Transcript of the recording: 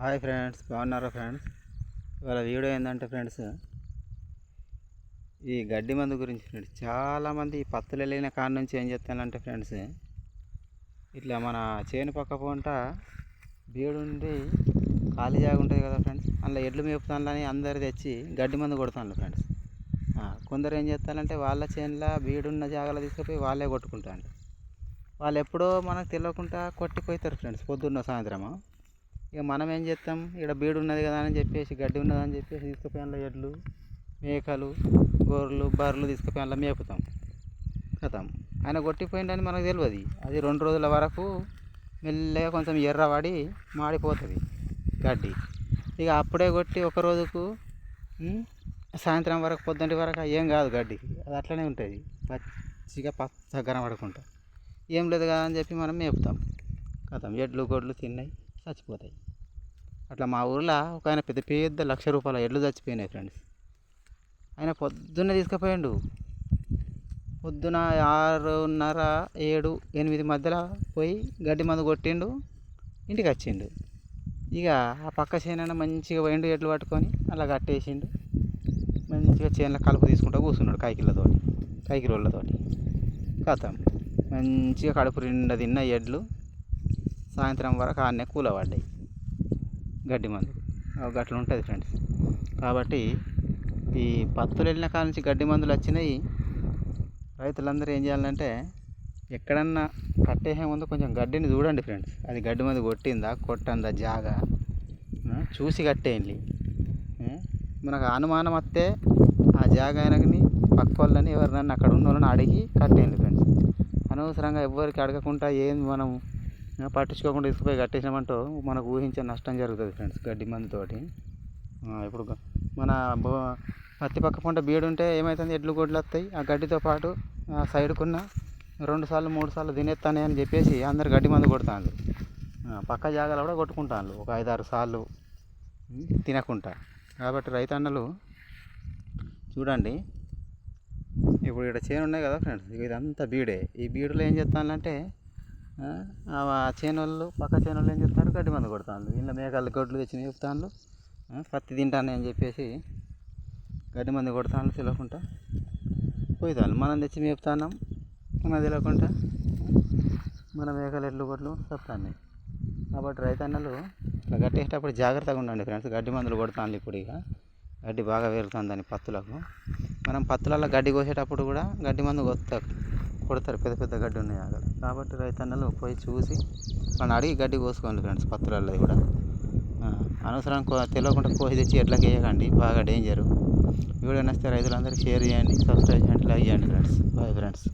Hi friends బాగున్నారా friends? ఇవాళ video ఏంటంటే ఫ్రెండ్స్ ఈ గడ్డి మందు గురించి ఫ్రెండ్స్. చాలామంది ఈ పత్తులు వెళ్ళిన కాడ నుంచి ఏం చెప్తానంటే ఫ్రెండ్స్ ఇట్లా మన చేను పక్క పోంట బీడుండి ఖాళీ జాగా ఉంటుంది కదా ఫ్రెండ్స్. అందులో ఎడ్లు మేపుతానని అందరు తెచ్చి గడ్డి మందు కొడతాను ఫ్రెండ్స్. కొందరు ఏం చేస్తారంటే వాళ్ళ చేనులో బీడున్న జాగాలో తీసుకుపోయి వాళ్ళే కొట్టుకుంటారు. వాళ్ళు ఎప్పుడో మనకు తెలియకుండా కొట్టిపోతారు ఫ్రెండ్స్ పొద్దున్న సాయంత్రము. ఇక మనం ఏం చేస్తాం? ఇక్కడ బీడు ఉన్నది కదా అని చెప్పేసి గడ్డి ఉన్నదని అని చెప్పేసి తీసుకుపోయి అందులో ఎడ్లు మేకలు గొర్రెలు బర్రెలు తీసుకుపోయి అందులో మేపుతాం. కథం ఆయన కొట్టిపోయిందని మనకు తెలియదు. అది రెండు రోజుల వరకు మెల్లగా కొంచెం ఎర్రబడి మాడిపోతుంది గడ్డి. ఇక అప్పుడే కొట్టి ఒక రోజుకు సాయంత్రం వరకు పొద్దుంటి వరకు ఏం కాదు గడ్డి. అది అట్లనే ఉంటుంది. పచ్చిగా పచ్చగా కనబడకుండా ఏం లేదు కదా అని చెప్పి మనం మేపుతాం. కథం. ఎడ్లు గొడ్లు తిన్నాయి చచ్చిపోతాయి. అట్లా మా ఊర్లో ఒక ఆయన పెద్ద పెద్ద లక్ష రూపాయల ఎడ్లు చచ్చిపోయినాయి ఫ్రెండ్స్ ఆయన పొద్దున్నే తీసుకుపోయిండు. పొద్దున ఆరున్నర ఏడు ఎనిమిది మధ్యలో పోయి గడ్డి మందు కొట్టిండు ఇంటికి వచ్చిండు. ఇక ఆ పక్క చేనైనా మంచిగా పోయిండు ఎడ్లు పట్టుకొని అలా కట్టేసిండు. మంచిగా చేనులో కలుపు తీసుకుంటూ కూర్చున్నాడు కైకిళ్ళతోటి కైకిరోళ్ళతోటి కథం. మంచిగా కడుపు నిండా తిన్న ఎడ్లు సాయంత్రం వరకు ఆడనే కూలబడ్డాయి. గడ్డి మందు. అట్లా ఉంటుంది ఫ్రెండ్స్ కాబట్టి ఈ పత్తులు వెళ్ళిన కాడ నుంచి గడ్డి మందులు వచ్చినాయి. రైతులందరూ ఏం చేయాలంటే ఎక్కడన్నా కట్టేసే ముందు కొంచెం గడ్డిని చూడండి ఫ్రెండ్స్ అది గడ్డి మందు కొట్టిందా కొట్టందా జాగా? చూసి కట్టేయండి. మనకు అనుమానం వస్తే ఆ జాగా అయినని పక్క వాళ్ళని ఎవరినన్నా అక్కడ ఉన్న వాళ్ళని అడిగి కట్టేయండి ఫ్రెండ్స్ అనవసరంగా ఎవరికి అడగకుండా ఏం మనం పట్టించుకోకుండా తీసుకుపోయి కట్టేసినామంటూ మనకు ఊహించే నష్టం జరుగుతుంది ఫ్రెండ్స్ గడ్డి మందుతోటి ఇప్పుడు మన పత్తి పక్క పంట బీడు ఉంటే ఏమవుతుంది ఎడ్లు గొడ్లు వస్తాయి. ఆ గడ్డితో పాటు సైడ్కున్న రెండు సార్లు మూడు సార్లు తినేస్తానే అని చెప్పేసి అందరు గడ్డి మందు కొడతాను పక్క జాగాలో కూడా కొట్టుకుంటాను ఒక ఐదారు సార్లు తినకుండా. కాబట్టి రైతన్నలు చూడండి. ఇప్పుడు ఇక్కడ చేను ఉన్నాయి కదా ఫ్రెండ్స్ ఇదంతా బీడే. ఈ బీడులో ఏం చేస్తానంటే ఆ? చేను వాళ్ళు పక్క చేను వాళ్ళు ఏం చెప్తారు గడ్డి మందు కొడతాను ఇంట్లో మేకలు గొడ్లు తెచ్చి చెప్తాను పత్తి తింటాను అని చెప్పేసి గడ్డి మందు కొడతాను తెలియకుండా పోయితాను మనం తెచ్చి మేపుతాన్నాం మనం తెలియకుండా మన మేకలు ఎడ్లు గొడ్లు చెప్తాను కాబట్టి రైతన్నలు ఇట్లా కట్టేటప్పుడు జాగ్రత్తగా ఉండండి ఫ్రెండ్స్ గడ్డి మందులు కొడతాను ఇప్పుడు ఇక. గడ్డి బాగా పెరుగుతుందని పత్తులకు. మనం పత్తులలో గడ్డి కోసేటప్పుడు కూడా గడ్డి మందు కొత్త కొడతారు పెద్ద పెద్ద గడ్డి ఉన్నాయి అక్కడ కాబట్టి రైతన్నలు పోయి చూసి మనం అడిగి గడ్డి కోసుకోండి ఫ్రెండ్స్ పత్తులలో కూడా. అనవసరం కో తెలియకుండా కోసి తెచ్చి ఎట్లా వేయకండి బాగా డేంజరు. వీడియో నచ్చితే రైతులందరికీ షేర్ చేయండి సబ్స్క్రైబ్ చేయండి లైక్ చేయండి ఫ్రెండ్స్. Bye friends.